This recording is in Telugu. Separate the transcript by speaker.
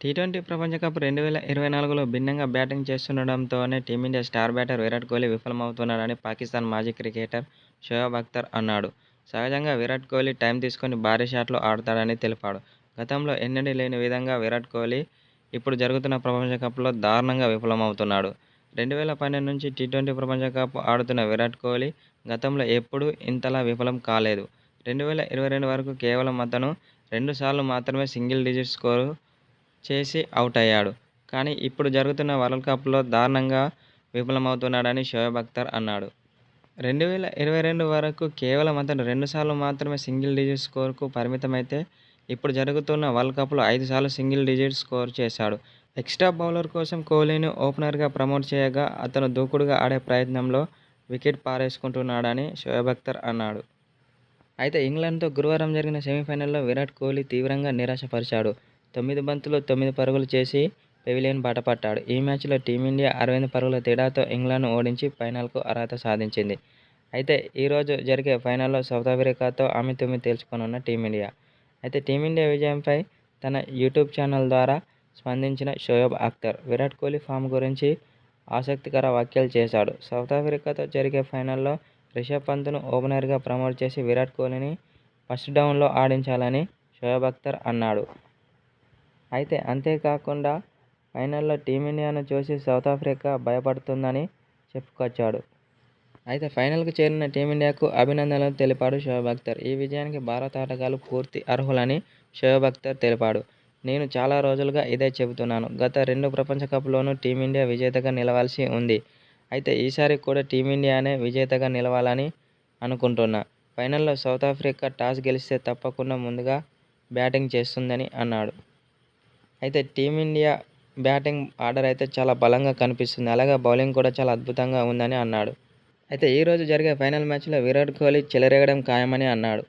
Speaker 1: టీ ట్వంటీ ప్రపంచ కప్ రెండు వేల ఇరవై నాలుగులో భిన్నంగా batting చేస్తుండడంతోనే team india star batter Virat Kohli విఫలమవుతున్నాడని Pakistan మాజీ క్రికెటర్ షోయబ్ అఖ్తర్ అన్నాడు. సహజంగా విరాట్ కోహ్లీ టైం తీసుకొని భారీ షాట్లు ఆడతాడని తెలిపాడు. గతంలో ఎన్నడీ లేని విధంగా విరాట్ కోహ్లీ ఇప్పుడు జరుగుతున్న ప్రపంచ కప్లో దారుణంగా విఫలమవుతున్నాడు. రెండు వేల పన్నెండు నుంచి టీ ట్వంటీ ప్రపంచ కప్ ఆడుతున్న విరాట్ కోహ్లీ గతంలో ఎప్పుడూ ఇంతలా విఫలం కాలేదు. రెండు వేల ఇరవై రెండు వరకు కేవలం అతను రెండుసార్లు మాత్రమే సింగిల్ డిజిట్ స్కోరు చేసి అవుట్ అయ్యాడు కానీ ఇప్పుడు జరుగుతున్న వరల్డ్ కప్లో దారుణంగా విఫలమవుతున్నాడని షోయబ్ అఖ్తర్ అన్నాడు. రెండు వేల ఇరవై రెండు వరకు కేవలం అతను రెండుసార్లు మాత్రమే సింగిల్ డిజిట్ స్కోర్కు పరిమితమైతే ఇప్పుడు జరుగుతున్న వరల్డ్ కప్లో ఐదు సార్లు సింగిల్ డిజిట్ స్కోర్ చేశాడు. ఎక్స్ట్రా బౌలర్ కోసం కోహ్లీని ఓపెనర్గా ప్రమోట్ చేయగా అతను దూకుడుగా ఆడే ప్రయత్నంలో వికెట్ పారేసుకుంటున్నాడని షోయబ్ అఖ్తర్ అన్నాడు. అయితే ఇంగ్లాండ్తో గురువారం జరిగిన సెమీఫైనల్లో విరాట్ కోహ్లీ తీవ్రంగా నిరాశపరిచాడు. తొమ్మిది బంతులు తొమ్మిది పరుగులు చేసి పెవిలియన్ బాటపట్టాడు. ఈ మ్యాచ్లో టీమిండియా అరవై పరుగుల తేడాతో ఇంగ్లాండ్ను ఓడించి ఫైనల్కు అర్హత సాధించింది. అయితే ఈరోజు జరిగే ఫైనల్లో సౌత్ ఆఫ్రికాతో ఆమె తొమ్మిది తేల్చుకోనున్న టీమిండియా. అయితే టీమిండియా విజయంపై తన యూట్యూబ్ ఛానల్ ద్వారా స్పందించిన షోయబ్ అఖ్తర్ విరాట్ కోహ్లీ ఫామ్ గురించి ఆసక్తికర వ్యాఖ్యలు చేశాడు. సౌత్ ఆఫ్రికాతో జరిగే ఫైనల్లో రిషబ్ పంత్ను ఓపెనర్గా ప్రమోట్ చేసి విరాట్ కోహ్లీని ఫస్ట్ డౌన్లో ఆడించాలని షోయబ్ అఖ్తర్ అన్నాడు. అయితే అంతేకాకుండా ఫైనల్లో టీమిండియాను చూసి సౌత్ ఆఫ్రికా భయపడుతుందని చెప్పుకొచ్చాడు. అయితే ఫైనల్కు చేరిన టీమిండియాకు అభినందనలు తెలిపాడు షోయబ్ అఖ్తర్. ఈ విజయానికి భారత ఆటగాళ్ళు పూర్తి అర్హులని షోయబ్ అఖ్తర్ తెలిపాడు. నేను చాలా రోజులుగా ఇదే చెబుతున్నాను. గత రెండు ప్రపంచ కప్లోనూ టీమిండియా విజేతగా నిలవాల్సి ఉంది. అయితే ఈసారి కూడా టీమిండియానే విజేతగా నిలవాలని అనుకుంటున్నా. ఫైనల్లో సౌత్ ఆఫ్రికా టాస్ గెలిస్తే తప్పకుండా ముందుగా బ్యాటింగ్ చేస్తుందని అన్నాడు. అయితే టీమిండియా బ్యాటింగ్ ఆర్డర్ అయితే చాలా బలంగా కనిపిస్తుంది. అలాగే బౌలింగ్ కూడా చాలా అద్భుతంగా ఉందని అన్నాడు. అయితే ఈరోజు జరిగే ఫైనల్ మ్యాచ్లో విరాట్ కోహ్లీ చెలరేగడం ఖాయమని అన్నాడు.